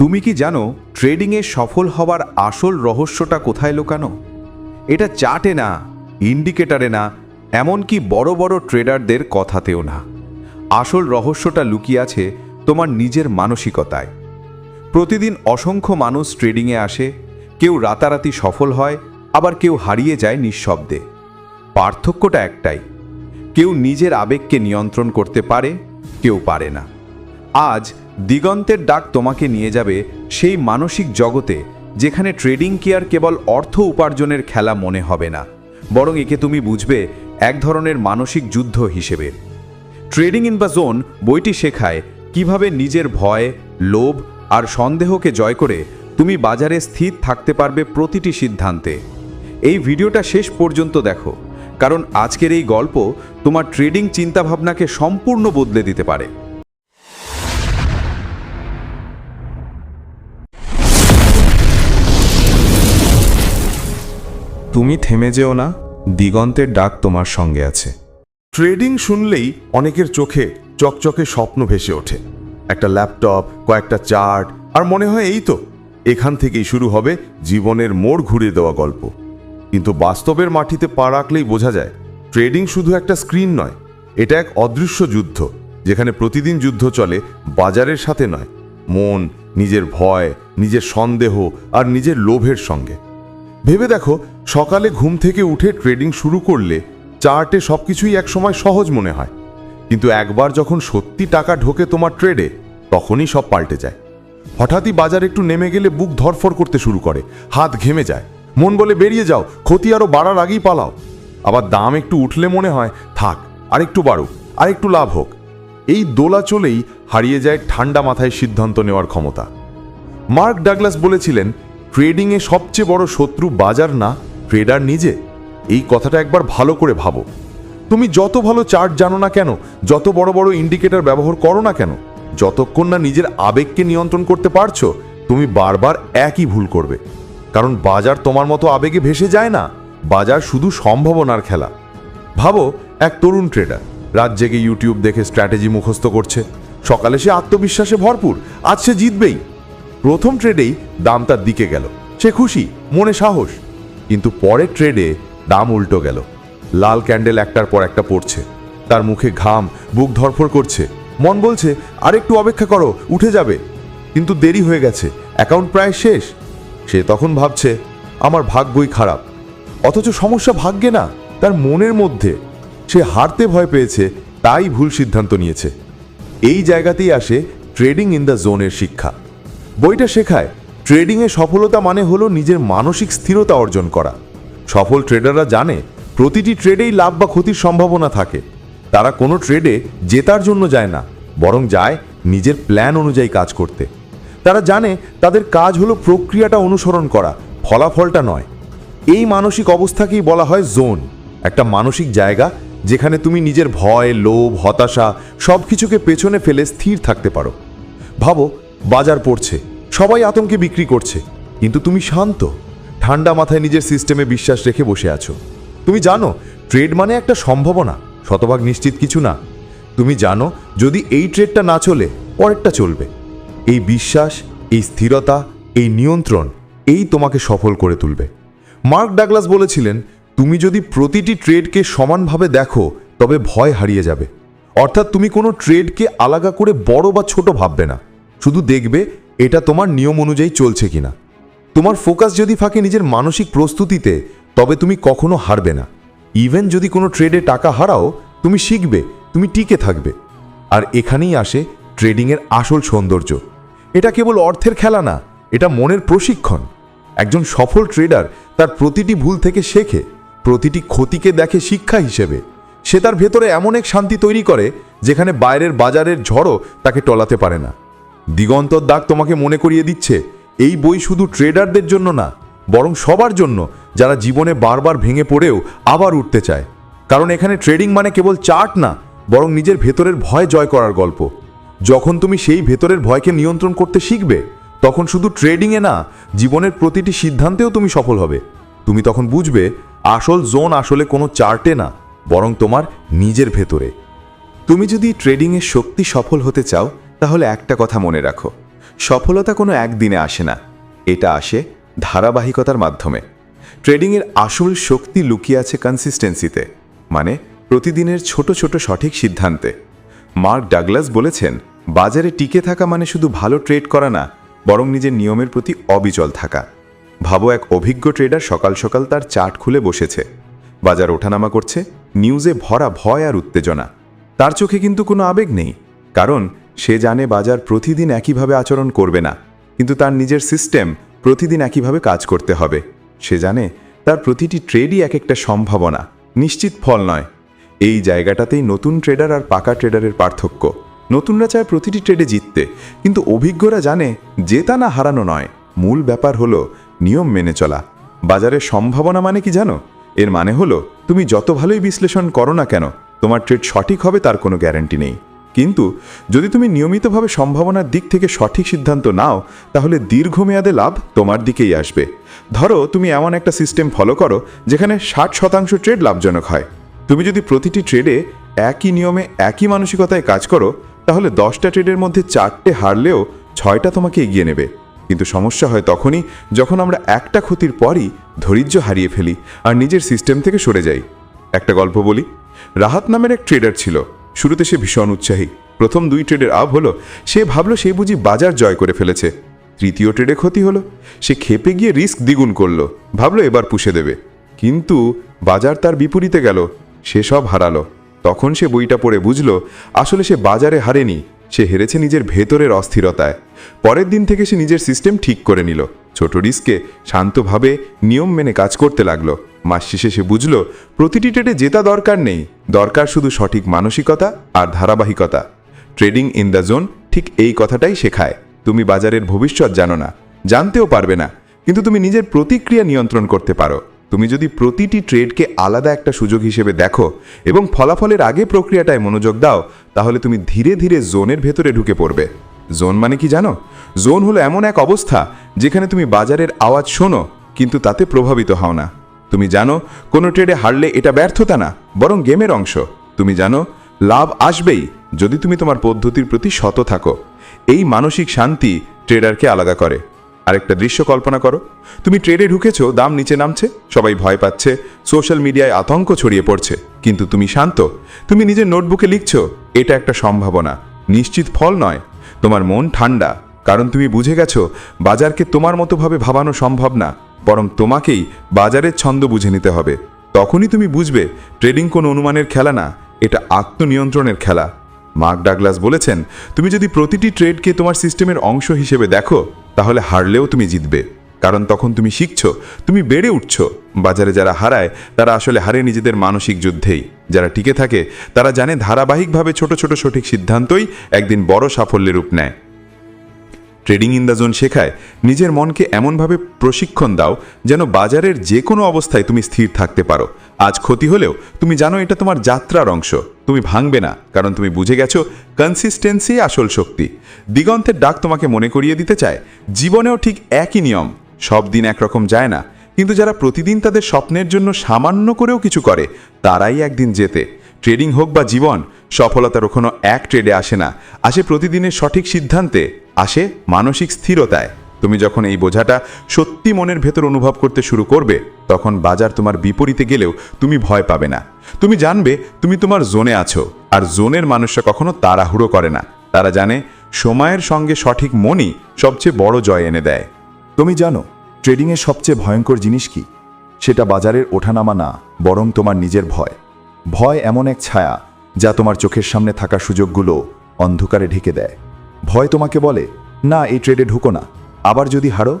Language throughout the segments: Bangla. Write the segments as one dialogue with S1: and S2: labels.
S1: তুমি কি জানো ট্রেডিংয়ে সফল হওয়ার আসল রহস্যটা কোথায় লুকানো? এটা চার্টে না ইন্ডিকেটারে না, এমনকি বড় বড় ট্রেডারদের কথাতেও না। আসল রহস্যটা লুকিয়ে আছে তোমার নিজের মানসিকতায়। প্রতিদিন অসংখ্য মানুষ ট্রেডিংয়ে আসে, কেউ রাতারাতি সফল হয়, আবার কেউ হারিয়ে যায় নিঃশব্দে। পার্থক্যটা একটাই, কেউ নিজের আবেগকে নিয়ন্ত্রণ করতে পারে, কেউ পারে না। আজ দিগন্তের ডাক তোমাকে নিয়ে যাবে সেই মানসিক জগতে, যেখানে ট্রেডিং কেয়ার কেবল অর্থ উপার্জনের খেলা মনে হবে না, বরং একে তুমি বুঝবে এক ধরনের মানসিক যুদ্ধ হিসেবে। ট্রেডিং ইন বা জোন বইটি শেখায় কীভাবে নিজের ভয়, লোভ আর সন্দেহকে জয় করে তুমি বাজারে স্থির থাকতে পারবে প্রতিটি সিদ্ধান্তে। এই ভিডিওটা শেষ পর্যন্ত দেখো, কারণ আজকের এই গল্প তোমার ট্রেডিং চিন্তাভাবনাকে সম্পূর্ণ বদলে দিতে পারে।
S2: তুমি থেমে যেও না, দিগন্তের ডাক তোমার সঙ্গে আছে।
S3: ট্রেডিং শুনলেই অনেকের চোখে চকচকে স্বপ্ন ভেসে ওঠে। একটা ল্যাপটপ, কয়েকটা চার্ট, আর মনে হয় এই তো, এখান থেকেই শুরু হবে জীবনের মোড় ঘুরিয়ে দেওয়া গল্প। কিন্তু বাস্তবের মাটিতে পা রাখলেই বোঝা যায়, ট্রেডিং শুধু একটা স্ক্রিন নয়, এটা এক অদৃশ্য যুদ্ধ, যেখানে প্রতিদিন যুদ্ধ চলে, বাজারের সাথে নয়, মন, নিজের ভয়, নিজের সন্দেহ আর নিজের লোভের সঙ্গে। ভেবে দেখো সকালে ঘুম থেকে উঠে ট্রেডিং শুরু করলে চার্টে সবকিছুই একসময় সহজ মনে হয়। কিন্তু একবার যখন সত্যি টাকা ঢোকে তোমার ট্রেডে তখনই সব পাল্টে যায়। হঠাৎই বাজার একটু নেমে গেলে বুক ধরফর করতে শুরু করে, হাত ঘেমে যায়। মন বলে, বেরিয়ে যাও, ক্ষতি আরও বাড়ার আগেই পালাও। আবার দাম একটু উঠলে মনে হয়, থাক, আরেকটু বাড়ুক, আরেকটু লাভ হোক। এই দোলা চলেই হারিয়ে যায় ঠান্ডা মাথায় সিদ্ধান্ত নেওয়ার ক্ষমতা। মার্ক ডাগলাস বলেছিলেন ট্রেডিংয়ে সবচেয়ে বড় শত্রু বাজার না ট্রেডার নিজে, এই কথাটা একবার ভালো করে ভাবো। তুমি যত ভালো চার্ট জানো না কেন, যত বড় বড় ইন্ডিকেটর ব্যবহার করো না কেন, যতক্ষণ না নিজের আবেগকে নিয়ন্ত্রণ করতে পারছ, তুমি বারবার একই ভুল করবে। কারণ বাজার তোমার মতো আবেগে ভেসে যায় না, বাজার শুধু সম্ভাবনার খেলা। ভাবো, এক তরুণ ট্রেডার রাত জেগে ইউটিউব দেখে স্ট্র্যাটেজি মুখস্থ করছে, সকালে সে আত্মবিশ্বাসে ভরপুর, আজ সে জিতবেই। প্রথম ট্রেডেই দাম তার দিকে গেল, সে খুশি, মনে সাহস। কিন্তু পরের ট্রেডে দাম উল্টো গেল। লাল ক্যান্ডেল একটার পর একটা পড়ছে। তার মুখে ঘাম, বুক ধরফর করছে। মন বলছে, আরেকটু অপেক্ষা করো, উঠে যাবে। কিন্তু দেরি হয়ে গেছে অ্যাকাউন্ট প্রায় শেষ। সে তখন ভাবছে, আমার ভাগ্যই খারাপ। অথচ সমস্যা ভাগ্যে না, তার মনের মধ্যে। সে হারতে ভয় পেয়েছে, তাই ভুল সিদ্ধান্ত নিয়েছে। এই জায়গাতেই আসে ট্রেডিং ইন দ্য জোনের শিক্ষা। বইটা শেখায় ট্রেডিংয়ে সফলতা মানে হলো নিজের মানসিক স্থিরতা অর্জন করা। সফল ট্রেডাররা জানে, প্রতিটি ট্রেডেই লাভ বা ক্ষতির সম্ভাবনা থাকে। তারা কোনো ট্রেডে জেতার জন্য যায় না, বরং যায় নিজের প্ল্যান অনুযায়ী কাজ করতে। তারা জানে তাদের কাজ হলো প্রক্রিয়াটা অনুসরণ করা, ফলাফলটা নয়। এই মানসিক অবস্থাকেই বলা হয় জোন, একটা মানসিক জায়গা যেখানে তুমি নিজের ভয়, লোভ, হতাশা সব কিছুকে পেছনে ফেলে স্থির থাকতে পারো। ভাবো, বাজার পড়ছে সবাই আতঙ্কে বিক্রি করছে। কিন্তু তুমি শান্ত। ঠান্ডা মাথায় নিজের সিস্টেমে বিশ্বাস রেখে বসে আছো। তুমি জানো, ট্রেড মানে একটা সম্ভাবনা। শতভাগ নিশ্চিত কিছু না। তুমি জানো, যদি এই ট্রেডটা না চলে, পরেরটা চলবে। এই বিশ্বাস, এই স্থিরতা, এই নিয়ন্ত্রণ, এই তোমাকে সফল করে তুলবে। মার্ক ডাগলাস বলেছিলেন, তুমি যদি প্রতিটি ট্রেডকে সমানভাবে দেখো, তবে ভয় হারিয়ে যাবে। অর্থাৎ তুমি কোনো ট্রেডকে আলাদা করে বড় বা ছোট ভাববে না। শুধু দেখবে এটা তোমার নিয়ম অনুযায়ী চলছে কিনা? তোমার ফোকাস যদি থাকে নিজের মানসিক প্রস্তুতিতে, তবে তুমি কখনো হারবে না। ইভেন যদি কোনো ট্রেডে টাকা হারাও, তুমি শিখবে, তুমি টিকে থাকবে। আর এখানেই আসে ট্রেডিংয়ের আসল সৌন্দর্য। এটা কেবল অর্থের খেলা না, এটা মনের প্রশিক্ষণ। একজন সফল ট্রেডার তার প্রতিটি ভুল থেকে শেখে, প্রতিটি ক্ষতিকে দেখে শিক্ষা হিসেবে। সে তার ভেতরে এমন এক শান্তি তৈরি করে, যেখানে বাইরের বাজারের ঝড়ও তাকে টলাতে পারে না। দিগন্তর দাগ তোমাকে মনে করিয়ে দিচ্ছে। এই বই শুধু ট্রেডারদের জন্য না, বরং সবার জন্য, যারা জীবনে বারবার ভেঙে পড়েও আবার উঠতে চায়। কারণ এখানে ট্রেডিং মানে কেবল চার্ট না, বরং নিজের ভেতরের ভয় জয় করার গল্প। যখন তুমি সেই ভেতরের ভয়কে নিয়ন্ত্রণ করতে শিখবে, তখন শুধু ট্রেডিংয়ে না, জীবনের প্রতিটি সিদ্ধান্তেও তুমি সফল হবে। তুমি তখন বুঝবে, আসল জোন আসলে কোনো চার্টে না, বরং তোমার নিজের ভেতরে।
S1: তুমি যদি ট্রেডিংয়ে শক্তি সফল হতে চাও তাহলে একটা কথা মনে রাখো, সফলতা কোনো একদিনে আসে না, এটা আসে ধারাবাহিকতার মাধ্যমে। ট্রেডিংয়ের আসল শক্তি লুকিয়ে আছে কনসিস্টেন্সিতে মানে প্রতিদিনের ছোট ছোট সঠিক সিদ্ধান্তে। মার্ক ডাগলাস বলেছেন, বাজারে টিকে থাকা মানে শুধু ভালো ট্রেড করা না, বরং নিজের নিয়মের প্রতি অবিচল থাকা। ভাবো এক অভিজ্ঞ ট্রেডার সকাল সকাল তার চার্ট খুলে বসেছে। বাজার ওঠানামা করছে, নিউজে ভরা ভয় আর উত্তেজনা। তার চোখে কিন্তু কোনো আবেগ নেই, কারণ সে জানে বাজার প্রতিদিন একইভাবে আচরণ করবে না, কিন্তু তার নিজের সিস্টেম প্রতিদিন একইভাবে কাজ করতে হবে। সে জানে তার প্রতিটি ট্রেডই এক একটা সম্ভাবনা, নিশ্চিত ফল নয়। এই জায়গাটাতেই নতুন ট্রেডার আর পাকা ট্রেডারের পার্থক্য। নতুনরা চায় প্রতিটি ট্রেডে জিততে, কিন্তু অভিজ্ঞরা জানে জেতা না হারানো নয়। মূল ব্যাপার হলো নিয়ম মেনে চলা। বাজারের সম্ভাবনা মানে কি জানো? এর মানে হলো তুমি যত ভালোই বিশ্লেষণ করো না কেন, তোমার ট্রেড সঠিক হবে তার কোনো গ্যারান্টি নেই। কিন্তু যদি তুমি নিয়মিতভাবে সম্ভাবনার দিক থেকে সঠিক সিদ্ধান্ত নাও, তাহলে দীর্ঘমেয়াদে লাভ তোমার দিকেই আসবে। ধরো, তুমি এমন একটা সিস্টেম ফলো করো, যেখানে ষাট শতাংশ ট্রেড লাভজনক হয়। তুমি যদি প্রতিটি ট্রেডে একই নিয়মে একই মানসিকতায় কাজ করো, তাহলে দশটা ট্রেডের মধ্যে চারটে হারলেও ছয়টা তোমাকে এগিয়ে নেবে। কিন্তু সমস্যা হয় তখনই যখন আমরা একটা ক্ষতির পরই ধৈর্য হারিয়ে ফেলি আর নিজের সিস্টেম থেকে সরে যাই। একটা গল্প বলি। রাহাত নামের এক ট্রেডার ছিল। শুরুতে সে ভীষণ উৎসাহী। প্রথম দুই ট্রেডের আপ হলো, সে ভাবলো সে বুঝি বাজার জয় করে ফেলেছে। তৃতীয় ট্রেডে ক্ষতি হলো, সে খেপে গিয়ে রিস্ক দ্বিগুণ করল, ভাবলো এবার পুষে দেবে। কিন্তু বাজার তার বিপরীতে গেল, সে সব হারালো। তখন সে বইটা পড়ে বুঝলো, আসলে সে বাজারে হারেনি, সে হেরেছে নিজের ভেতরের অস্থিরতায়। পরের দিন থেকে সে নিজের সিস্টেম ঠিক করে নিল। ছোট রিস্কে শান্তভাবে নিয়ম মেনে কাজ করতে লাগল। মাস শেষে সে বুঝল, প্রতিটি ট্রেডে জেতা দরকার নেই। দরকার শুধু সঠিক মানসিকতা আর ধারাবাহিকতা। ট্রেডিং ইন দ্য জোন ঠিক এই কথাটাই শেখায়। তুমি বাজারের ভবিষ্যৎ জানো না, জানতেও পারবে না, কিন্তু তুমি নিজের প্রতিক্রিয়া নিয়ন্ত্রণ করতে পারো। তুমি যদি প্রতিটি ট্রেডকে আলাদা একটা সুযোগ হিসেবে দেখো এবং ফলাফলের আগে প্রক্রিয়াটায় মনোযোগ দাও, তাহলে তুমি ধীরে ধীরে জোনের ভেতরে ঢুকে পড়বে। জোন মানে কি জানো? জোন হলো এমন এক অবস্থা যেখানে তুমি বাজারের আওয়াজ শোনো, কিন্তু তাতে প্রভাবিত হও না। তুমি জানো, কোনো ট্রেডে হারলে এটা ব্যর্থতা না, বরং গেমের অংশ। তুমি জানো, লাভ আসবেই যদি তুমি তোমার পদ্ধতির প্রতি শত থাকো। এই মানসিক শান্তি ট্রেডারকে আলাদা করে। আরেকটা দৃশ্য কল্পনা করো। তুমি ট্রেডে ঢুকেছো, দাম নিচে নামছে, সবাই ভয় পাচ্ছে সোশ্যাল মিডিয়ায় আতঙ্ক ছড়িয়ে পড়ছে, কিন্তু তুমি শান্ত। তুমি নিজের নোটবুকে লিখছো, এটা একটা সম্ভাবনা। নিশ্চিত ফল নয় তোমার মন ঠান্ডা, কারণ তুমি বুঝে গেছ, বাজারকে তোমার মতোভাবে ভাবানো সম্ভব না, বরং তোমাকেই বাজারের ছন্দ বুঝে নিতে হবে। তখনই তুমি বুঝবে, ট্রেডিং কোনো অনুমানের খেলা না, এটা আত্মনিয়ন্ত্রণের খেলা। মার্ক ডাগলাস বলেছেন, তুমি যদি প্রতিটি ট্রেডকে তোমার সিস্টেমের অংশ হিসেবে দেখো, তাহলে হারলেও তুমি জিতবে। কারণ তখন তুমি শিখছ, তুমি বেড়ে উঠছো। বাজারে যারা হারায়, তারা আসলে হারে নিজেদের মানসিক যুদ্ধেই। যারা টিকে থাকে, তারা জানে ধারাবাহিকভাবে ছোট ছোট সঠিক সিদ্ধান্তই একদিন বড় সাফল্যের রূপ নেয়। ট্রেডিং ইন দ্য জোন শেখায়, নিজের মনকে এমনভাবে প্রশিক্ষণ দাও যেন বাজারের যে কোনো অবস্থায় তুমি স্থির থাকতে পারো। আজ ক্ষতি হলেও তুমি জানো এটা তোমার যাত্রার অংশ। তুমি ভাঙবে না, কারণ তুমি বুঝে গেছো কনসিস্টেন্সি আসল শক্তি। দিগন্তের ডাক তোমাকে মনে করিয়ে দিতে চায়, জীবনেও ঠিক একই নিয়ম। সব দিন একরকম যায় না। কিন্তু যারা প্রতিদিন তাদের স্বপ্নের জন্য সামান্য করেও কিছু করে, তারাই একদিন যেতে ট্রেডিং হোক বা জীবন, সফলতার কোনো এক ট্রেডে আসে না। আসে প্রতিদিনের সঠিক সিদ্ধান্তে, আসে মানসিক স্থিরতায়। তুমি যখন এই বোঝাটা সত্যি মনের ভেতর অনুভব করতে শুরু করবে, তখন বাজার তোমার বিপরীতে গেলেও তুমি ভয় পাবে না। তুমি জানবে, তুমি তোমার জোনে আছো, আর জোনের মানুষরা কখনো তাড়াহুড়ো করে না। তারা জানে, সময়ের সঙ্গে সঠিক মনই সবচেয়ে বড় জয় এনে দেয়।
S4: তুমি জানো ট্রেডিংয়ের সবচেয়ে ভয়ঙ্কর জিনিস কি? সেটা বাজারের ওঠানামা না, বরং তোমার নিজের ভয়। ভয় এমন এক ছায়া, যা তোমার চোখের সামনে থাকা সুযোগগুলো অন্ধকারে ঢেকে দেয়। ভয় তোমাকে বলে, না, এই ট্রেডে ঢুকো না। আবার যদি হারো,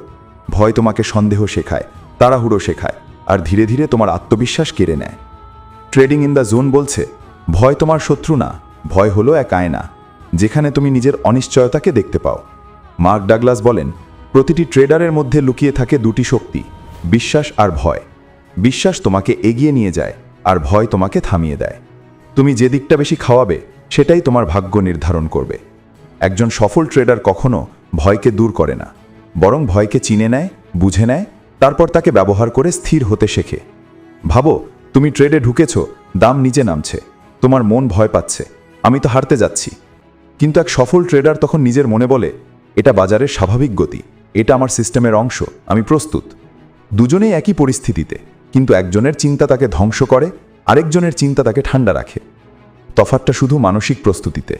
S4: ভয় তোমাকে সন্দেহ শেখায়, তাড়াহুড়ো শেখায়, আর ধীরে ধীরে তোমার আত্মবিশ্বাস কেড়ে নেয়। ট্রেডিং ইন দ্য জোন বলছে, ভয় তোমার শত্রু না, ভয় হলো এক আয়না, যেখানে তুমি নিজের অনিশ্চয়তাকে দেখতে পাও। মার্ক ডাগলাস বলেন প্রতিটি ট্রেডারের মধ্যে লুকিয়ে থাকে দুটি শক্তি, বিশ্বাস আর ভয়। বিশ্বাস তোমাকে এগিয়ে নিয়ে যায় আর ভয় তোমাকে থামিয়ে দেয়। তুমি যে দিকটা বেশি খাওয়াবে, সেটাই তোমার ভাগ্য নির্ধারণ করবে। একজন সফল ট্রেডার কখনো ভয়কে দূর করে না, বরং ভয়কে চিনে নেয়, বুঝে নেয়, তারপর তাকে ব্যবহার করে স্থির হতে শেখে। ভাবো, তুমি ট্রেডে ঢুকেছ, দাম নিচে নামছে, তোমার মন ভয় পাচ্ছে, আমি তো হারতে যাচ্ছি। কিন্তু এক সফল ট্রেডার তখন নিজের মনে বলে, এটা বাজারের স্বাভাবিক গতি। এটা আমার সিস্টেমের অংশ, আমি প্রস্তুত। দুজনেই একই পরিস্থিতিতে, কিন্তু একজনের চিন্তা তাকে ধ্বংস করে, আরেকজনের চিন্তা তাকে ঠান্ডা রাখে। তফাতটা শুধু মানসিক প্রস্তুতিতে।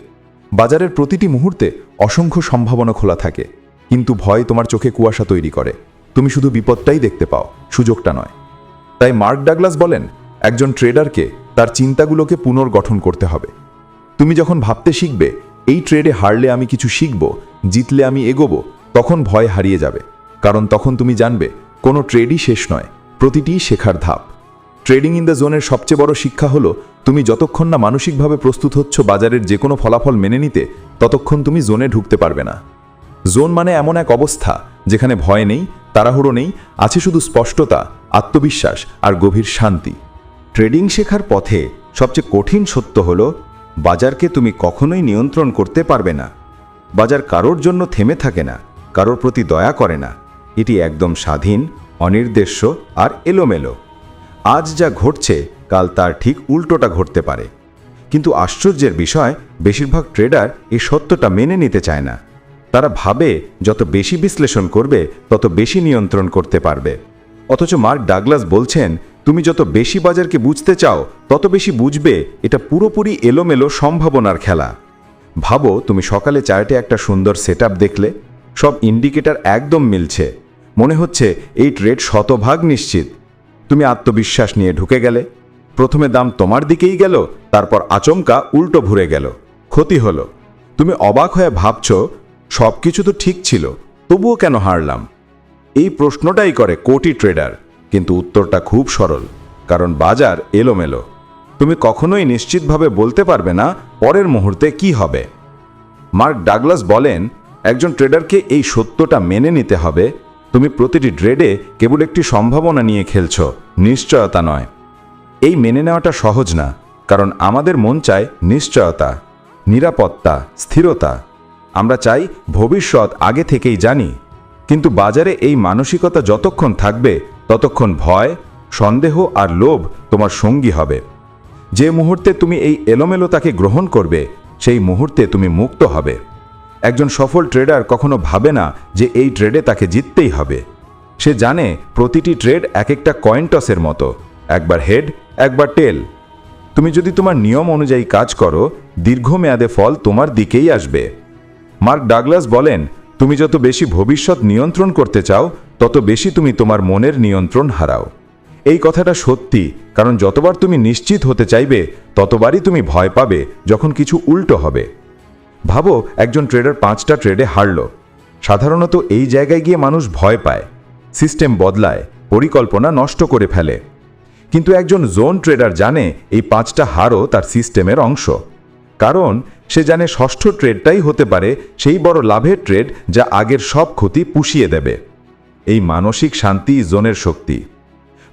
S4: বাজারের প্রতিটি মুহূর্তে অসংখ্য সম্ভাবনা খোলা থাকে, কিন্তু ভয় তোমার চোখে কুয়াশা তৈরি করে। তুমি শুধু বিপদটাই দেখতে পাও, সুযোগটা নয়। তাই মার্ক ডাগলাস বলেন, একজন ট্রেডারকে তার চিন্তাগুলোকে পুনর্গঠন করতে হবে। তুমি যখন ভাবতে শিখবে, এই ট্রেডে হারলে আমি কিছু শিখব, জিতলে আমি এগোবো তখন ভয় হারিয়ে যাবে, কারণ তখন তুমি জানবে, কোনো ট্রেডই শেষ নয়, প্রতিটি শেখার ধাপ। ট্রেডিং ইন দ্য জোনের সবচেয়ে বড় শিক্ষা হলো, তুমি যতক্ষণ না মানসিকভাবে প্রস্তুত হচ্ছ বাজারের যে কোনো ফলাফল মেনে নিতে, ততক্ষণ তুমি জোনে ঢুকতে পারবে না। জোন মানে এমন এক অবস্থা, যেখানে ভয় নেই, তাড়াহুড়ো নেই, আছে শুধু স্পষ্টতা, আত্মবিশ্বাস আর গভীর শান্তি।
S5: ট্রেডিং শেখার পথে সবচেয়ে কঠিন সত্য হলো, বাজারকে তুমি কখনোই নিয়ন্ত্রণ করতে পারবে না। বাজার কারোর জন্য থেমে থাকে না। কারোর প্রতি দয়া করে না। এটি একদম স্বাধীন, অনির্দেশ্য আর এলোমেলো। আজ যা ঘটছে, কাল তার ঠিক উল্টোটা ঘটতে পারে। কিন্তু আশ্চর্যের বিষয়, বেশিরভাগ ট্রেডার এই সত্যটা মেনে নিতে চায় না। তারা ভাবে, যত বেশি বিশ্লেষণ করবে, তত বেশি নিয়ন্ত্রণ করতে পারবে। অথচ মার্ক ডাগলাস বলছেন, তুমি যত বেশি বাজারকে বুঝতে চাও, তত বেশি বুঝবে, এটা পুরোপুরি এলোমেলো সম্ভাবনার খেলা। ভাবো, তুমি সকালে চার্টে একটা সুন্দর সেট দেখলে। সব ইন্ডিকেটার একদম মিলছে। মনে হচ্ছে এই ট্রেড শতভাগ নিশ্চিত। তুমি আত্মবিশ্বাস নিয়ে ঢুকে গেলে। প্রথমে দাম তোমার দিকেই গেল, তারপর আচমকা উল্টো ঘুরে গেল। ক্ষতি হলো। তুমি অবাক হয়ে ভাবছ সব কিছু তো ঠিক ছিল, তবুও কেন হারলাম? এই প্রশ্নটাই করে কোটি ট্রেডার, কিন্তু উত্তরটা খুব সরল, কারণ বাজার এলোমেলো। তুমি কখনোই নিশ্চিতভাবে বলতে পারবে না পরের মুহূর্তে কি হবে। মার্ক ডাগলাস বলেন একজন ট্রেডারকে এই সত্যটা মেনে নিতে হবে, তুমি প্রতিটি ট্রেডে কেবল একটি সম্ভাবনা নিয়ে খেলছ, নিশ্চয়তা নয়। এই মেনে নেওয়াটা সহজ না, কারণ আমাদের মন চায় নিশ্চয়তা, নিরাপত্তা, স্থিরতা। আমরা চাই ভবিষ্যৎ আগে থেকেই জানি, কিন্তু বাজারে এই মানসিকতা যতক্ষণ থাকবে, ততক্ষণ ভয়, সন্দেহ আর লোভ তোমার সঙ্গী হবে। যে মুহূর্তে তুমি এই এলোমেলোতাকে গ্রহণ করবে, সেই মুহূর্তে তুমি মুক্ত হবে। একজন সফল ট্রেডার কখনো ভাবে না যে এই ট্রেডে তাকে জিততেই হবে। সে জানে প্রতিটি ট্রেড এক একটা কয়েন টসের মতো, একবার হেড একবার টেল তুমি যদি তোমার নিয়ম অনুযায়ী কাজ করো, দীর্ঘমেয়াদে ফল তোমার দিকেই আসবে। মার্ক ডাগলাস বলেন, তুমি যত বেশি ভবিষ্যৎ নিয়ন্ত্রণ করতে চাও, তত বেশি তুমি তোমার মনের নিয়ন্ত্রণ হারাও। এই কথাটা সত্যি, কারণ যতবার তুমি নিশ্চিত হতে চাইবে, ততবারই তুমি ভয় পাবে যখন কিছু উল্টো হবে। ভাবো, একজন ট্রেডার পাঁচটা ট্রেডে হারল। সাধারণত এই জায়গায় গিয়ে মানুষ ভয় পায় সিস্টেম বদলায়, পরিকল্পনা নষ্ট করে ফেলে। কিন্তু একজন জোন ট্রেডার জানে এই পাঁচটা হারও তার সিস্টেমের অংশ। কারণ সে জানে ষষ্ঠ ট্রেডটাই হতে পারে সেই বড় লাভের ট্রেড যা আগের সব ক্ষতি পুষিয়ে দেবে। এই মানসিক শান্তি জোনের শক্তি।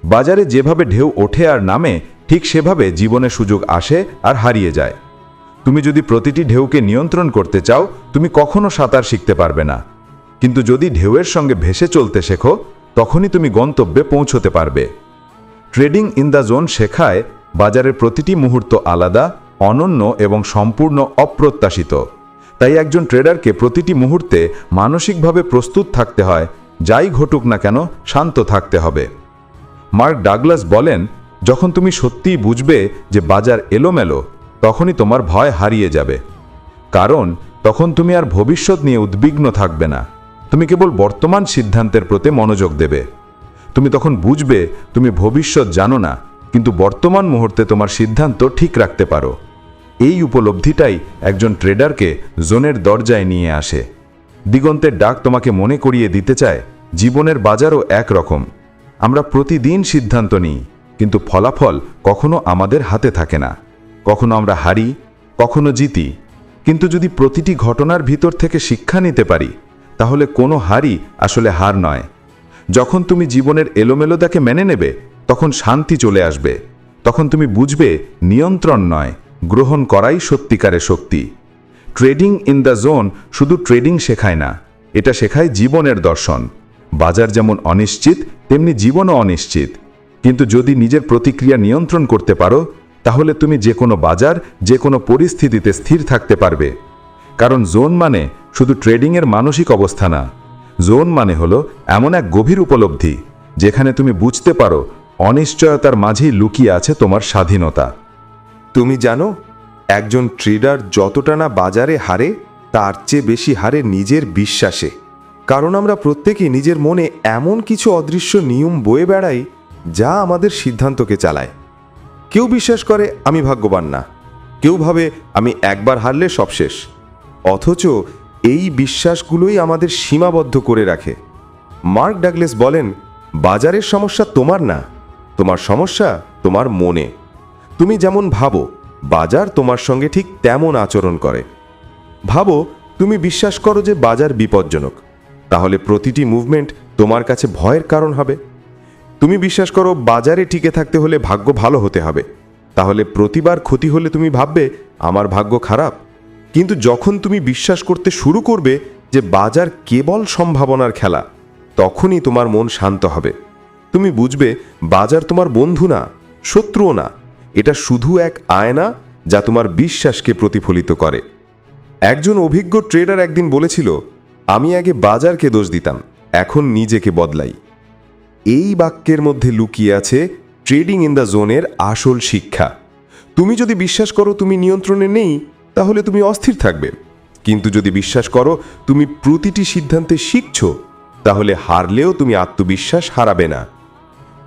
S5: বাজারে যেভাবে ঢেউ ওঠে আর নামে, ঠিক সেভাবে জীবনে সুযোগ আসে আর হারিয়ে যায়। তুমি যদি প্রতিটি ঢেউকে নিয়ন্ত্রণ করতে চাও, তুমি কখনো সাঁতার শিখতে পারবে না। কিন্তু যদি ঢেউয়ের সঙ্গে ভেসে চলতে শেখো, তখনই তুমি গন্তব্যে পৌঁছতে পারবে। ট্রেডিং ইন দ্য জোন শেখায়, বাজারের প্রতিটি মুহূর্ত আলাদা, অনন্য এবং সম্পূর্ণ অপ্রত্যাশিত। তাই একজন ট্রেডারকে প্রতিটি মুহূর্তে মানসিকভাবে প্রস্তুত থাকতে হয়, যাই ঘটুক না কেন, শান্ত থাকতে হবে। মার্ক ডাগলাস বলেন, যখন তুমি সত্যিই বুঝবে যে বাজার এলোমেলো তখনই তোমার ভয় হারিয়ে যাবে। কারণ তখন তুমি আর ভবিষ্যৎ নিয়ে উদ্বিগ্ন থাকবে না। তুমি কেবল বর্তমান সিদ্ধান্তের প্রতি মনোযোগ দেবে। তুমি তখন বুঝবে, তুমি ভবিষ্যৎ জানো না, কিন্তু বর্তমান মুহূর্তে তোমার সিদ্ধান্ত ঠিক রাখতে পারো। এই উপলব্ধিটাই একজন ট্রেডারকে জোনের দরজায় নিয়ে আসে। দিগন্তের ডাক তোমাকে মনে করিয়ে দিতে চায়, জীবনের বাজারও একরকম। আমরা প্রতিদিন সিদ্ধান্ত নিই, কিন্তু ফলাফল কখনো আমাদের হাতে থাকে না। কখনো আমরা হারি, কখনো জিতি। কিন্তু যদি প্রতিটি ঘটনার ভিতর থেকে শিক্ষা নিতে পারি, তাহলে কোনো হারই আসলে হার নয়। যখন তুমি জীবনের এলোমেলোদাকে মেনে নেবে, তখন শান্তি চলে আসবে। তখন তুমি বুঝবে নিয়ন্ত্রণ নয়, গ্রহণ করাই সত্যিকারের শক্তি। ট্রেডিং ইন দ্য জোন শুধু ট্রেডিং শেখায় না, এটা শেখায় জীবনের দর্শন। বাজার যেমন অনিশ্চিত, তেমনি জীবনও অনিশ্চিত। কিন্তু যদি নিজের প্রতিক্রিয়া নিয়ন্ত্রণ করতে পারো তাহলে তুমি যে কোনো বাজার, যে কোনো পরিস্থিতিতে স্থির থাকতে পারবে। কারণ জোন মানে
S2: শুধু ট্রেডিংয়ের মানসিক অবস্থা না। জোন মানে হলো এমন এক গভীর উপলব্ধি, যেখানে তুমি বুঝতে পারো অনিশ্চয়তার মাঝেই লুকিয়ে আছে তোমার স্বাধীনতা।
S3: তুমি জানো, একজন ট্রেডার যতটা না বাজারে হারে, তার চেয়ে বেশি হারে নিজের বিশ্বাসে। কারণ আমরা প্রত্যেকেই নিজের মনে এমন কিছু অদৃশ্য নিয়ম বয়ে বেড়াই, যা আমাদের সিদ্ধান্তকে চালায়। কেউ বিশ্বাস করে আমি ভাগ্যবান না। কেউ ভাবে আমি একবার হারলে সব শেষ। অথচ এই বিশ্বাসগুলোই আমাদের সীমাবদ্ধ করে রাখে। মার্ক ডাগলেস বলেন, বাজারের সমস্যা তোমার না, তোমার সমস্যা তোমার মনে। তুমি যেমন ভাবো, বাজার তোমার সঙ্গে ঠিক তেমন আচরণ করে। ভাবো, তুমি বিশ্বাস করো যে বাজার বিপজ্জনক। তাহলে প্রতিটি মুভমেন্ট তোমার কাছে ভয়ের কারণ হবে। তুমি বিশ্বাস করো, বাজারে টিকে থাকতে হলে ভাগ্য ভালো হতে হবে। তাহলে প্রতিবার ক্ষতি হলে তুমি ভাববে, আমার ভাগ্য খারাপ। কিন্তু যখন তুমি বিশ্বাস করতে শুরু করবে যে বাজার কেবল সম্ভাবনার খেলা, তখনই তোমার মন শান্ত হবে। তুমি বুঝবে, বাজার তোমার বন্ধু না, শত্রুও না। এটা শুধু এক আয়না যা তোমার বিশ্বাসকে প্রতিফলিত করে। একজন অভিজ্ঞ ট্রেডার একদিন বলেছিল, আমি আগে বাজারকে দোষ দিতাম, এখন নিজেকে বদলাই। এই বাক্যের মধ্যে লুকিয়ে আছে ট্রেডিং ইন দ্য জোনের আসল শিক্ষা। তুমি যদি বিশ্বাস করো তুমি নিয়ন্ত্রণে নেই, তাহলে তুমি অস্থির থাকবে। কিন্তু যদি বিশ্বাস করো তুমি প্রতিটি সিদ্ধান্তে শিখছ, তাহলে হারলেও তুমি আত্মবিশ্বাস হারাবে না।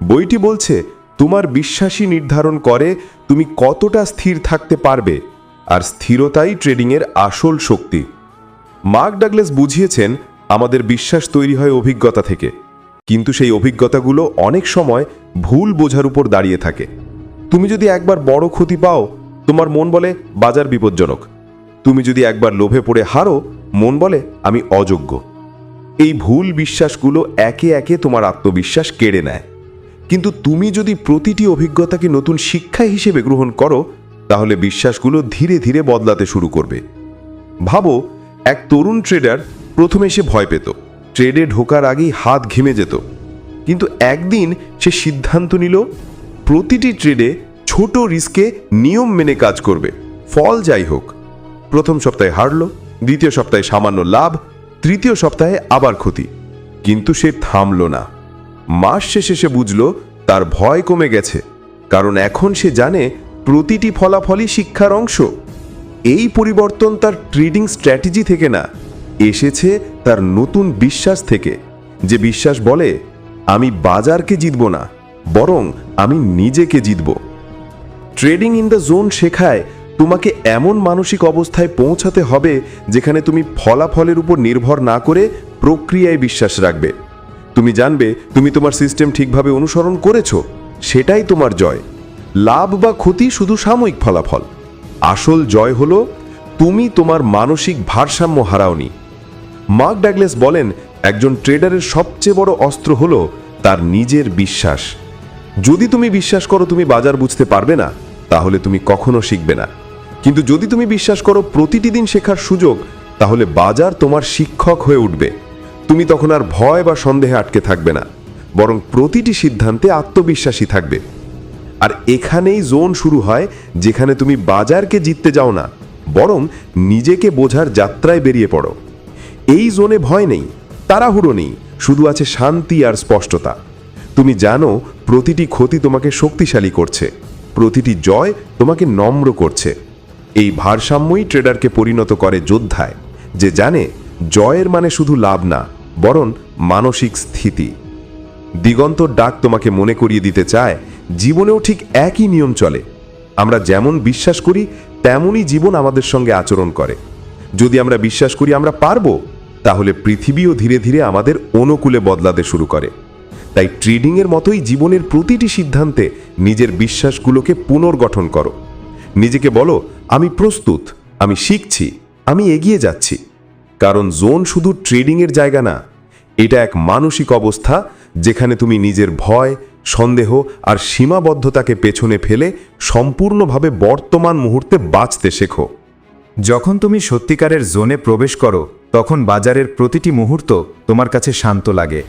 S3: বইটি বলছে, তোমার বিশ্বাসই নির্ধারণ করে তুমি কতটা স্থির থাকতে পারবে, আর স্থিরতাই ট্রেডিংয়ের আসল শক্তি। মার্ক ডাগলেস বুঝিয়েছেন, আমাদের বিশ্বাস তৈরি হয় অভিজ্ঞতা থেকে। কিন্তু সেই অভিজ্ঞতাগুলো অনেক সময় ভুল বোঝার উপর দাঁড়িয়ে থাকে। তুমি যদি একবার বড় ক্ষতি পাও, তোমার মন বলে, বাজার বিপজ্জনক। তুমি যদি একবার লোভে পড়ে হারো, মন বলে, আমি অযোগ্য। এই ভুল বিশ্বাসগুলো একে একে তোমার আত্মবিশ্বাস কেড়ে নেয়। কিন্তু তুমি যদি প্রতিটি অভিজ্ঞতাকে নতুন শিক্ষা হিসেবে গ্রহণ করো, তাহলে বিশ্বাসগুলো ধীরে ধীরে বদলাতে শুরু করবে। ভাবো, এক তরুণ ট্রেডার প্রথমে সে ভয় পেত। ট্রেডে ঢোকার আগেই হাত ঘেমে যেত। কিন্তু একদিন সে সিদ্ধান্ত নিল, প্রতিটি ট্রেডে ছোট রিস্কে নিয়ম মেনে কাজ করবে, ফল যাই হোক। প্রথম সপ্তাহে হারল, দ্বিতীয় সপ্তাহে সামান্য লাভ, তৃতীয় সপ্তাহে আবার ক্ষতি। কিন্তু সে থামল না। মাস শেষে সে বুঝল, তার ভয় কমে গেছে, কারণ এখন সে জানে প্রতিটি ফলাফলই শিক্ষার অংশ। এই পরিবর্তন তার ট্রেডিং স্ট্র্যাটেজি থেকে না এসেছে তার নতুন বিশ্বাস থেকে, যে বিশ্বাস বলে, আমি বাজারকে জিতব না, বরং আমি নিজেকে জিতব। ট্রেডিং ইন দ্য জোন শেখায়, তোমাকে এমন মানসিক অবস্থায় পৌঁছাতে হবে, যেখানে তুমি ফলাফলের উপর নির্ভর না করে প্রক্রিয়ায় বিশ্বাস রাখবে। তুমি জানবে, তুমি তোমার সিস্টেম ঠিকভাবে অনুসরণ করেছ, সেটাই তোমার জয়। লাভ বা ক্ষতি শুধু সাময়িক ফলাফল। আসল জয় হলো, তুমি তোমার মানসিক ভারসাম্য হারাওনি। মার্ক ড্যাগলেস বলেন, একজন ট্রেডারের সবচেয়ে বড় অস্ত্র হলো তার নিজের বিশ্বাস। যদি তুমি বিশ্বাস করো তুমি বাজার বুঝতে পারবে না, তাহলে তুমি কখনো শিখবে না। কিন্তু যদি তুমি বিশ্বাস করো প্রতিটি দিন শেখার সুযোগ, তাহলে বাজার তোমার শিক্ষক হয়ে উঠবে। তুমি তখন আর ভয় বা সন্দেহে আটকে থাকবে না, বরং প্রতিটি সিদ্ধান্তে আত্মবিশ্বাসী থাকবে। আর এখানেই জোন শুরু হয়, যেখানে তুমি বাজারকে জিততে যাও না, বরং নিজেকে বোঝার যাত্রায় বেরিয়ে পড়ো। এই জোনে ভয় নেই, তাড়াহুড়ো নেই, শুধু আছে শান্তি আর স্পষ্টতা। তুমি জানো, প্রতিটি ক্ষতি তোমাকে শক্তিশালী করছে, প্রতিটি জয় তোমাকে নম্র করছে। এই ভারসাম্যই ট্রেডারকে পরিণত করে যোদ্ধায়, যে জানে, জয়ের মানে শুধু লাভ না, বরং মানসিক স্থিতি। দিগন্তর ডাক তোমাকে মনে করিয়ে দিতে চায়, জীবনেও ঠিক একই নিয়ম চলে। আমরা যেমন বিশ্বাস করি, তেমনই জীবন আমাদের সঙ্গে আচরণ করে। যদি আমরা বিশ্বাস করি আমরা পারব তাহলে পৃথিবীও ধীরে ধীরে আমাদের অনুকূলে বদলাতে শুরু করে। তাই ট্রেডিংয়ের মতোই জীবনের প্রতিটি সিদ্ধান্তে নিজের বিশ্বাসগুলোকে পুনর্গঠন করো। নিজেকে বলো, আমি প্রস্তুত, আমি শিখছি, আমি এগিয়ে যাচ্ছি। কারণ জোন শুধু ট্রেডিংয়ের জায়গা না, এটা এক মানসিক অবস্থা যেখানে তুমি নিজের ভয়, সন্দেহ আর সীমাবদ্ধতাকে পেছনে ফেলে সম্পূর্ণভাবে বর্তমান মুহূর্তে বাঁচতে শেখো।
S5: যখন তুমি সত্যিকারের জোনে প্রবেশ করো তখন বাজারের প্রতিটি মুহূর্ত তোমার কাছে শান্ত লাগে।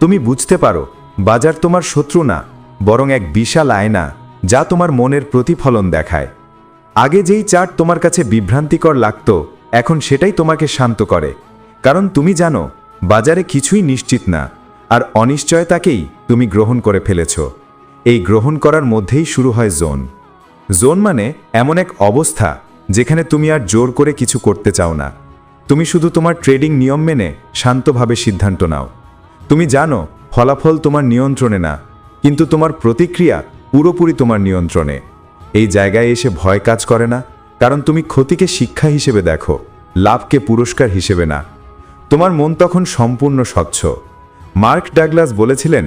S5: তুমি বুঝতে পারো, বাজার তোমার শত্রু না, বরং এক বিশাল আয়না যা তোমার মনের প্রতিফলন দেখায়। আগে যেই চার্ট তোমার কাছে বিভ্রান্তিকর লাগত, এখন সেটাই তোমাকে শান্ত করে। কারণ তুমি জানো, বাজারে কিছুই নিশ্চিত না, আর অনিশ্চয়তাকেই তুমি গ্রহণ করে ফেলেছ। এই গ্রহণ করার মধ্যেই শুরু হয় জোন। জোন মানে এমন এক অবস্থা যেখানে তুমি আর জোর করে কিছু করতে চাও না। তুমি শুধু তোমার ট্রেডিং নিয়ম মেনে শান্তভাবে সিদ্ধান্ত নাও। তুমি জানো, ফলাফল তোমার নিয়ন্ত্রণে না, কিন্তু তোমার প্রতিক্রিয়া পুরোপুরি তোমার নিয়ন্ত্রণে। এই জায়গায় এসে ভয় কাজ করে না, কারণ তুমি ক্ষতিকে শিক্ষা হিসেবে দেখো, লাভকে পুরস্কার হিসেবে না। তোমার মন তখন সম্পূর্ণ স্বচ্ছ। মার্ক ডাগলাস বলেছিলেন,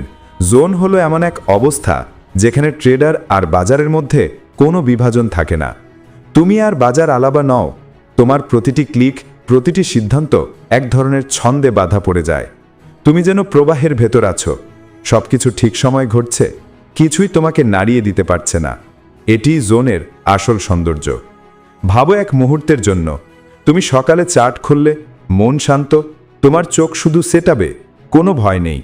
S5: জোন হলো এমন এক অবস্থা যেখানে ট্রেডার আর বাজারের মধ্যে কোনো বিভাজন থাকে না। তুমি আর বাজার আলাবা নও, তোমার প্রতিটি ক্লিক প্রতিটি সিদ্ধান্ত এক ধরনের ছন্দে বাধা পড়ে যায়। তুমি যেন প্রবাহের ভেতর আছো। সবকিছু ঠিক সময় ঘটছে। কিছুই তোমাকে নাড়িয়ে দিতে পারছে না। এটি জোনের আসল সৌন্দর্য। ভাবো এক মুহূর্তের জন্য। তুমি সকালে চার্ট খুললে, মন শান্ত, তোমার চোখ শুধু সেটাবে, কোনো ভয় নেই।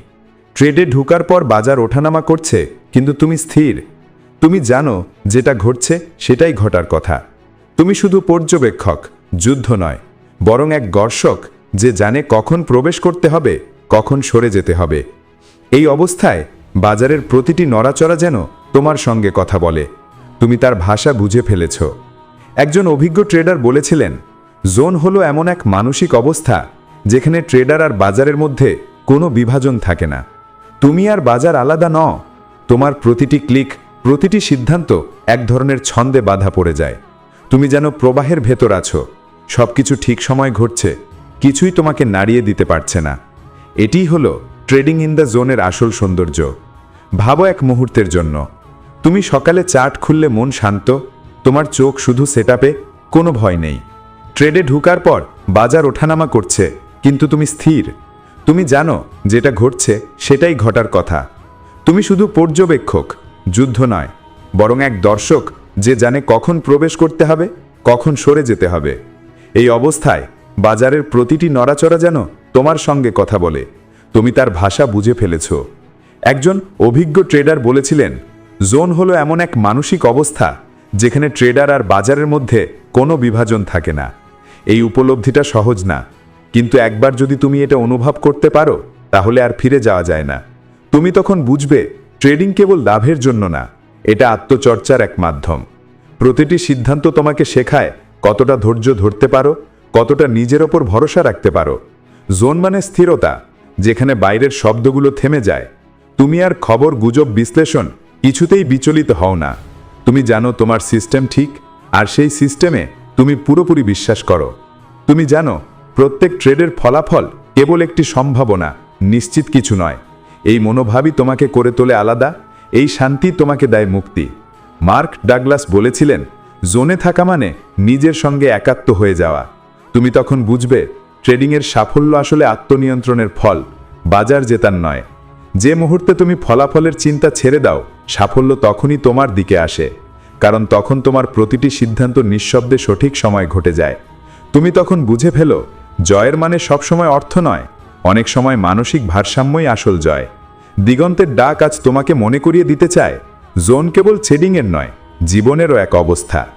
S5: ট্রেডে ঢুকার পর বাজার ওঠানামা করছে, কিন্তু তুমি স্থির। তুমি জানো, যেটা ঘটছে সেটাই ঘটার কথা। তুমি শুধু পর্যবেক্ষক, যুদ্ধ নয়। বরং এক গর্ষক যে জানে কখন প্রবেশ করতে হবে, কখন সরে যেতে হবে। এই অবস্থায় বাজারের প্রতিটি নড়াচড়া যেন তোমার সঙ্গে কথা বলে। তুমি তার ভাষা বুঝে ফেলেছ। একজন অভিজ্ঞ ট্রেডার বলেছিলেন, জোন হলো এমন এক মানসিক অবস্থা যেখানে ট্রেডার আর বাজারের মধ্যে কোনো বিভাজন থাকে না। তুমি আর বাজার আলাদা ন তোমার প্রতিটি ক্লিক, প্রতিটি সিদ্ধান্ত এক ধরনের ছন্দে বাধা পড়ে যায়। তুমি যেন প্রবাহের ভেতর আছো। সবকিছু ঠিক সময় ঘটছে, কিছুই তোমাকে নাড়িয়ে দিতে পারছে না। এটিই হলো ট্রেডিং ইন দ্য জোনের আসল সৌন্দর্য। ভাবো এক মুহূর্তের জন্য। তুমি সকালে চার্ট খুললে মন শান্ত, তোমার চোখ শুধু সেটআপে, কোনো ভয় নেই। ট্রেডে ঢুকার পর বাজার ওঠানামা করছে, কিন্তু তুমি স্থির। তুমি জানো যেটা ঘটছে, সেটাই ঘটার কথা। তুমি শুধু পর্যবেক্ষক, যুদ্ধ নয়, বরং এক দর্শক যে জানে কখন প্রবেশ করতে হবে, কখন সরে যেতে হবে। এই অবস্থায় বাজারের প্রতিটি নড়াচড়া যেন তোমার সঙ্গে কথা বলে। তুমি তার ভাষা বুঝে ফেলেছ। একজন অভিজ্ঞ ট্রেডার বলেছিলেন, জোন হলো এমন এক মানসিক অবস্থা যেখানে ট্রেডার আর বাজারের মধ্যে কোনো বিভাজন থাকে না। এই উপলব্ধিটা সহজ না, কিন্তু একবার যদি তুমি এটা অনুভব করতে পারো, তাহলে আর ফিরে যাওয়া যায় না। তুমি তখন বুঝবে, ট্রেডিং কেবল লাভের জন্য না, এটা আত্মচর্চার এক মাধ্যম। প্রতিটি সিদ্ধান্ত তোমাকে শেখায় কতটা ধৈর্য ধরতে পারো, কতটা নিজের ওপর ভরসা রাখতে পারো। জোন মানে স্থিরতা, যেখানে বাইরের শব্দগুলো থেমে যায়। তুমি আর খবর গুজব বিশ্লেষণ কিছুতেই বিচলিত হও না। তুমি জানো তোমার সিস্টেম ঠিক, আর সেই সিস্টেমে তুমি পুরোপুরি বিশ্বাস করো। তুমি জানো, প্রত্যেক ট্রেডের ফলাফল কেবল একটি সম্ভাবনা, নিশ্চিত কিছু নয়। এই মনোভাবই তোমাকে করে তোলে আলাদা, এই শান্তি তোমাকে দেয় মুক্তি। মার্ক ডাগলাস বলেছিলেন জোনে থাকা মানে নিজের সঙ্গে একাত্ম হয়ে যাওয়া। তুমি তখন বুঝবে, ট্রেডিংয়ের সাফল্য আসলে আত্মনিয়ন্ত্রণের ফল, বাজার জেতার নয়। যে মুহূর্তে তুমি ফলাফলের চিন্তা ছেড়ে দাও, সাফল্য তখনই তোমার দিকে আসে। কারণ তখন তোমার প্রতিটি সিদ্ধান্ত নিঃশব্দে সঠিক সময় ঘটে যায়। তুমি তখন বুঝে ফেলো, জয়ের মানে সবসময় অর্থ নয়, অনেক সময় মানসিক ভারসাম্যই আসল জয়। দিগন্তের ডাক আজ তোমাকে মনে করিয়ে দিতে চায়, জোন কেবল ট্রেডিংয়ের নয় জীবনেরও এক অবস্থা।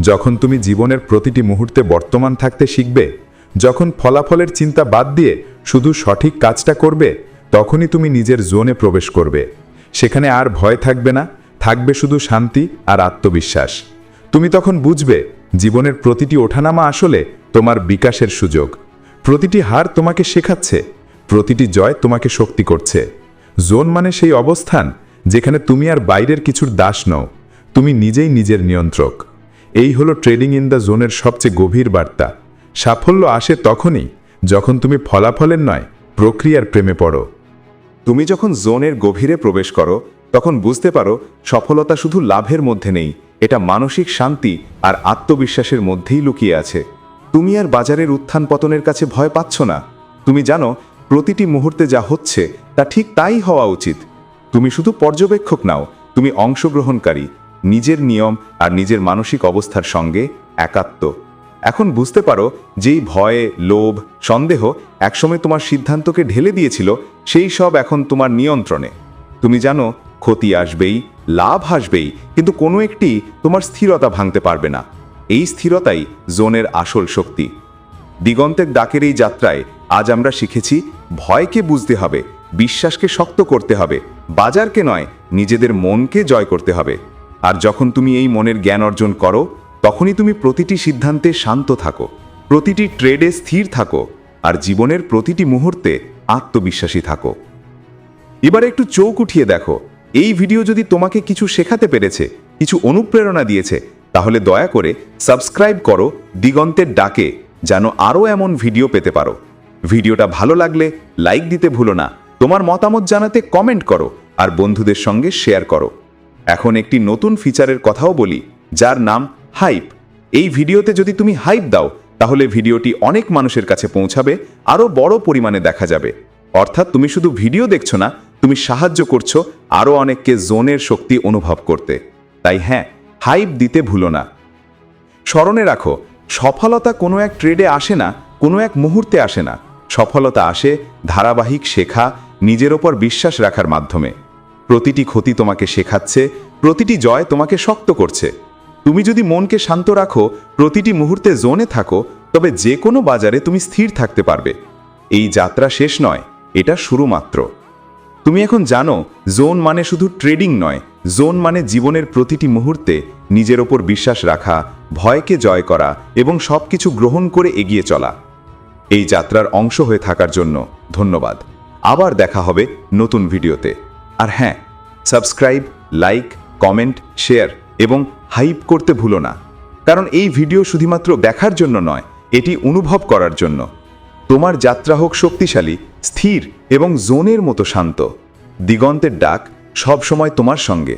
S5: যখন তুমি জীবনের প্রতিটি মুহূর্তে বর্তমান থাকতে শিখবে, যখন ফলাফলের চিন্তা বাদ দিয়ে শুধু সঠিক কাজটা করবে, তখনই তুমি নিজের জোনে প্রবেশ করবে। সেখানে আর ভয় থাকবে না, থাকবে শুধু শান্তি আর আত্মবিশ্বাস। তুমি তখন বুঝবে, জীবনের প্রতিটি ওঠানামা আসলে তোমার বিকাশের সুযোগ। প্রতিটি হার তোমাকে শেখাচ্ছে, প্রতিটি জয় তোমাকে শক্তি করছে। জোন মানে সেই অবস্থান যেখানে তুমি আর বাইরের কিছুর দাস নও। তুমি নিজেই নিজের নিয়ন্ত্রক। এই হলো ট্রেডিং ইন দ্য জোনের সবচেয়ে গভীর বার্তা। সাফল্য আসে তখনই যখন তুমি ফলাফলের নয়, প্রক্রিয়ার প্রেমে পড়ো। তুমি যখন জোনের গভীরে প্রবেশ করো, তখন বুঝতে পারো সফলতা শুধু লাভের মধ্যে নেই, এটা মানসিক শান্তি আর আত্মবিশ্বাসের মধ্যেই লুকিয়ে আছে। তুমি আর বাজারের উত্থান পতনের কাছে ভয় পাচ্ছ না। তুমি জানো প্রতিটি মুহূর্তে যা হচ্ছে, তা ঠিক তাই হওয়া উচিত। তুমি শুধু পর্যবেক্ষক নাও, তুমি অংশগ্রহণকারী নিজের নিয়ম আর নিজের মানসিক অবস্থার সঙ্গে একাত্ম। এখন বুঝতে পারো যেই ভয়ে, লোভ, সন্দেহ একসময় তোমার সিদ্ধান্তকে ঢেলে দিয়েছিল, সেই সব এখন তোমার নিয়ন্ত্রণে। তুমি জানো, ক্ষতি আসবেই, লাভ আসবেই, কিন্তু কোনো একটি তোমার স্থিরতা ভাঙতে পারবে না। এই স্থিরতাই জোনের আসল শক্তি।
S2: দিগন্তের ডাকের এই যাত্রায় আজ আমরা শিখেছি, ভয়কে বুঝতে হবে, বিশ্বাসকে শক্ত করতে হবে, বাজারকে নয়, নিজেদের মনকে জয় করতে হবে। আর যখন তুমি এই মনের জ্ঞান অর্জন করো, তখনই তুমি প্রতিটি সিদ্ধান্তে শান্ত থাকো, প্রতিটি ট্রেডে স্থির থাকো, আর জীবনের প্রতিটি মুহূর্তে আত্মবিশ্বাসী থাকো। এবার একটু চোখ উঠিয়ে দেখো, এই ভিডিও যদি তোমাকে কিছু শেখাতে পেরেছে, কিছু অনুপ্রেরণা দিয়েছে, তাহলে দয়া করে সাবস্ক্রাইব করো দিগন্তের ডাকে, যেন আরও এমন ভিডিও পেতে পারো। ভিডিওটা ভালো লাগলে লাইক দিতে ভুলো না, তোমার মতামত জানাতে কমেন্ট করো, আর বন্ধুদের সঙ্গে শেয়ার করো। এখন একটি নতুন ফিচারের কথাও বলি, যার নাম হাইপ। এই ভিডিওতে যদি তুমি হাইপ দাও, তাহলে ভিডিওটি অনেক মানুষের কাছে পৌঁছাবে, আরও বড় পরিমাণে দেখা যাবে। অর্থাৎ তুমি শুধু ভিডিও দেখছ না, তুমি সাহায্য করছ আরও অনেককে জোনের শক্তি অনুভব করতে। তাই হ্যাঁ হাইপ দিতে ভুলো না। স্মরণে রাখো, সফলতা কোনো এক ট্রেডে আসে না, কোনো এক মুহূর্তে আসে না। সফলতা আসে ধারাবাহিক শেখা, নিজের ওপর বিশ্বাস রাখার মাধ্যমে। প্রতিটি ক্ষতি তোমাকে শেখাচ্ছে, প্রতিটি জয় তোমাকে শক্ত করছে। তুমি যদি মনকে শান্ত রাখো, প্রতিটি মুহূর্তে জোনে থাকো, তবে যে কোনো বাজারে তুমি স্থির থাকতে পারবে। এই যাত্রা শেষ নয়, এটা শুরু মাত্র তুমি এখন জানো, জোন মানে শুধু ট্রেডিং নয়, জোন মানে জীবনের প্রতিটি মুহূর্তে নিজের ওপর বিশ্বাস রাখা, ভয়কে জয় করা এবং সব কিছু গ্রহণ করে এগিয়ে চলা। এই যাত্রার অংশ হয়ে থাকার জন্য ধন্যবাদ। আবার দেখা হবে নতুন ভিডিওতে। আর হ্যাঁ সাবস্ক্রাইব লাইক কমেন্ট শেয়ার এবং হাইপ করতে ভুলো না। কারণ এই ভিডিও শুধুমাত্র দেখার জন্য নয়, এটি অনুভব করার জন্য। তোমার যাত্রা হোক শক্তিশালী, স্থির এবং জোনের মতো শান্ত। দিগন্তের ডাক সবসময় তোমার সঙ্গে।